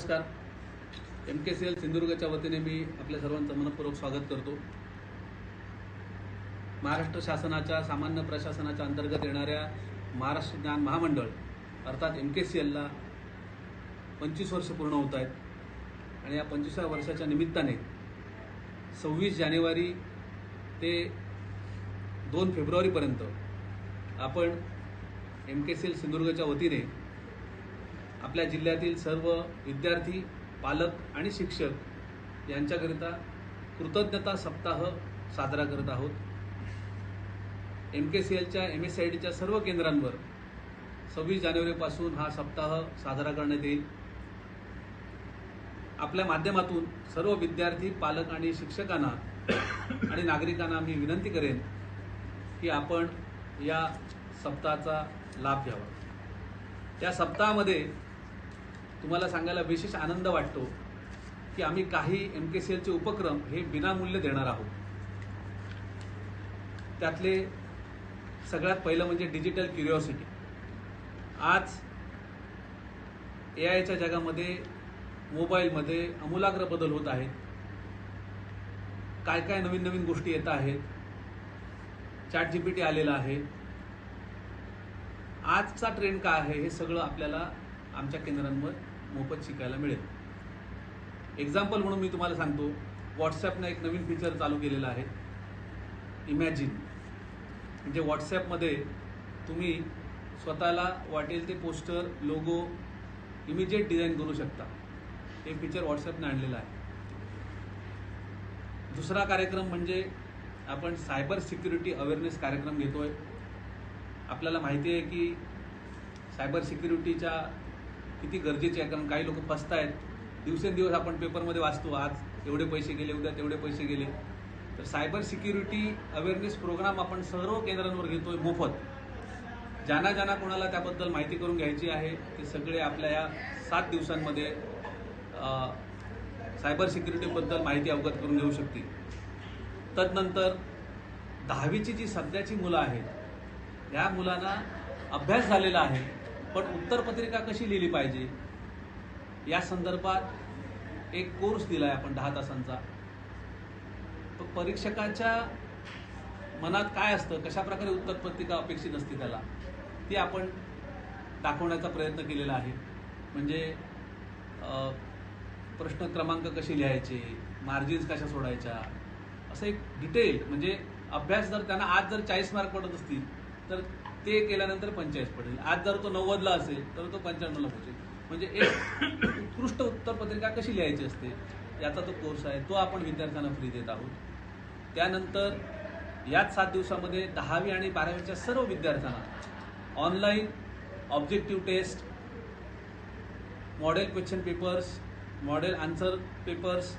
नमस्कार. M K C L सिंधुदुर्गच्या वतीने मी आपल्या सर्वांचं मनपूर्वक स्वागत करतो. महाराष्ट्र शासनाच्या सामान्य प्रशासनाच्या अंतर्गत येणाऱ्या महाराष्ट्र ज्ञान महामंडळ अर्थात एम के सी एलला पंचवीस वर्ष पूर्ण होत आहेत. आणि या पंचवीसा वर्षाच्या निमित्ताने सव्वीस जानेवारी ते दोन फेब्रुवारीपर्यंत आपण एम के सी एल सिंधुदुर्गच्या वतीने आपल्या जिल्ह्यातील सर्व विद्यार्थी पालक आणि शिक्षक यांच्याकरिता कृतज्ञता सप्ताह साजरा करत आहोत. एम के सी एलच्या एम एस आय डीच्या सर्व केंद्रांवर सव्वीस जानेवारीपासून हा सप्ताह साजरा करण्यात येईल. आपल्या माध्यमातून सर्व विद्यार्थी पालक आणि शिक्षकांना आणि नागरिकांना मी विनंती करेन की आपण या सप्ताहाचा लाभ घ्यावा. या सप्ताहामध्ये तुम्हाला सांगायला विशेष आनंद वाटतो की आम्ही काही एम के सी एलचे उपक्रम हे विनामूल्य देणार आहोत. त्यातले सगळ्यात पहिलं म्हणजे डिजिटल क्युरिओसिटी आज ए आयच्या जगामध्ये मोबाईलमध्ये अमूलाग्र बदल होत आहेत. काय काय नवीन नवीन गोष्टी येत आहेत. चॅट जीपीटी आलेला आहे. आजचा ट्रेंड काय आहे हे सगळं आपल्याला आमच्या केंद्रांवर मोफत शिकायला मिळेल. एक्झाम्पल म्हणून मी तुम्हाला सांगतो व्हॉट्सॲपनं एक नवीन फीचर चालू केलेलं आहे. इमॅजिन म्हणजे व्हॉट्सॲपमध्ये तुम्ही स्वतःला वाटेल ते पोस्टर लोगो इमिजिएट डिझाईन करू शकता. हे फीचर व्हॉट्सॲपने आणलेलं आहे. दुसरा कार्यक्रम म्हणजे आपण सायबर सिक्युरिटी अवेअरनेस कार्यक्रम घेतोय. आपल्याला माहिती आहे की सायबर सिक्युरिटीच्या किती गरजेची आहे? कारण काही लोक फसतायत. दिवसेंदिवस आपण पेपरमध्ये वाचतो आज एवढे पैसे गेले उद्या तेवढे पैसे गेले. तर सायबर सिक्युरिटी अवेअरनेस प्रोग्राम आपण सर्व केंद्रांवर घेतोय मोफत. ज्यांना ज्यांना कोणाला त्याबद्दल माहिती करून घ्यायची आहे ते सगळे आपल्या या सात दिवसांमध्ये सायबर सिक्युरिटीबद्दल माहिती अवगत करून घेऊ शकतील. तदनंतर दहावीची जी सध्याची मुलं आहेत या मुलांना अभ्यास झालेला आहे. पण उत्तरपत्रिका कशी लिहिली पाहिजे? या संदर्भात एक कोर्स दिला आहे आपण दहा तासांचा. तो परीक्षकाच्या मनात काय असतं? कशा प्रकारे उत्तरपत्रिका अपेक्षित असते त्याला? ती आपण दाखवण्याचा प्रयत्न केलेला आहे. म्हणजे प्रश्न क्रमांक कसे लिहायचे? मार्जिन्स कशा सोडायच्या? असं एक डिटेल म्हणजे अभ्यास जर त्यांना आज जर चाळीस मार्क पडत असतील तर ते केल्यानंतर पंचेचाळीस पडेल. आज जर तो नव्वदला असेल तर तो पंच्याण्णवला पोहोचेल म्हणजे एक उत्कृष्ट उत्तरपत्रिका कशी लिहायची असते याचा तो कोर्स आहे तो आपण विद्यार्थ्यांना फ्री देत आहोत. त्यानंतर याच सात दिवसामध्ये दहावी आणि बारावीच्या सर्व विद्यार्थ्यांना online objective test model question papers model answer papers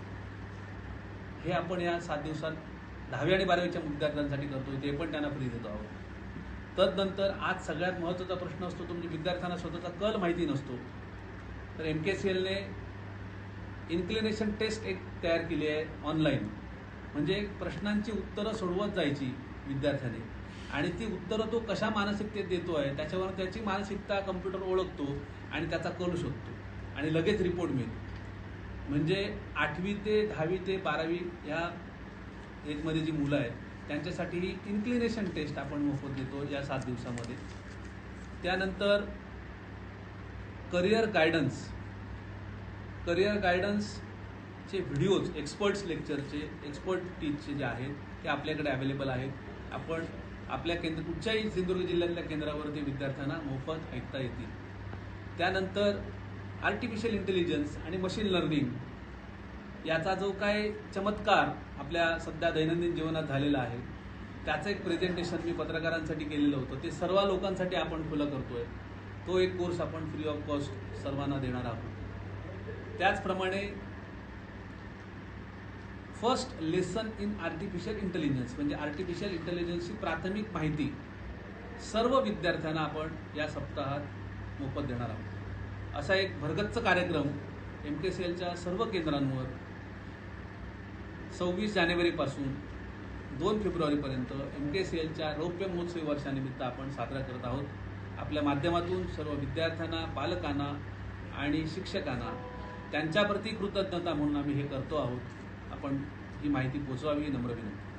हे आपण या सात दिवसात दहावी आणि बारावीच्या विद्यार्थ्यांसाठी करतोय ते पण त्यांना फ्री देतो आहोत. तदनंतर आज सगळ्यात महत्त्वाचा प्रश्न असतो तो म्हणजे विद्यार्थ्यांना स्वतःचा कल माहिती नसतो. तर एम के सी एलने इन्क्लिनेशन टेस्ट एक तयार केली आहे ऑनलाईन. म्हणजे प्रश्नांची उत्तरं सोडवत जायची विद्यार्थ्याने. आणि ती उत्तरं तो कशा मानसिकतेत देतो आहे त्याच्यावर त्याची मानसिकता कम्प्युटर ओळखतो आणि त्याचा कल शोधतो. आणि लगेच रिपोर्ट मिळतो. म्हणजे आठवी ते दहावी ते बारावी या एजमध्ये जी मुलं आहेत त्यांच्यासाठी ही इन्क्लिनेशन टेस्ट आपण मोफत देतो या सात दिवसामध्ये. त्यानंतर करिअर गायडन्स करिअर गायडन्सचे व्हिडिओज एक्सपर्ट्स लेक्चरचे एक्सपर्ट टीचचे जे आहेत ते आपल्याकडे अवेलेबल आहेत. आपण आपल्या केंद्र कुठच्याही सिंधुदुर्ग जिल्ह्यातल्या केंद्रावरती विद्यार्थ्यांना मोफत ऐकता येतील. त्यानंतर आर्टिफिशियल इंटेलिजन्स आणि मशीन लर्निंग याचा जो काय चमत्कार आपल्या सध्या दैनंदिन जीवनात झालेला आहे त्याचं एक प्रेझेंटेशन मी पत्रकारांसाठी केलेलं होतं. ते सर्व लोकांसाठी आपण खुलं करतोय. तो एक कोर्स आपण फ्री ऑफ कॉस्ट सर्वांना देणार आहोत. त्याचप्रमाणे first lesson in artificial intelligence म्हणजे आर्टिफिशियल इंटेलिजन्सची प्राथमिक माहिती सर्व विद्यार्थ्यांना आपण या सप्ताहात मोफत देणार आहोत. असा एक भरगच्च कार्यक्रम एम के सी एलच्या सर्व केंद्रांवर सव्वीस जानेवारीपासून दोन फेब्रुवारीपर्यंत एम के सी एलच्या रौप्य महोत्सवी वर्षानिमित्त आपण साजरा करत आहोत. आपल्या माध्यमातून सर्व विद्यार्थ्यांना पालकांना आणि शिक्षकांना त्यांच्याप्रती कृतज्ञता म्हणून आम्ही हे करतो आहोत. आपण ही माहिती पोचवावी ही नम्र विनंती.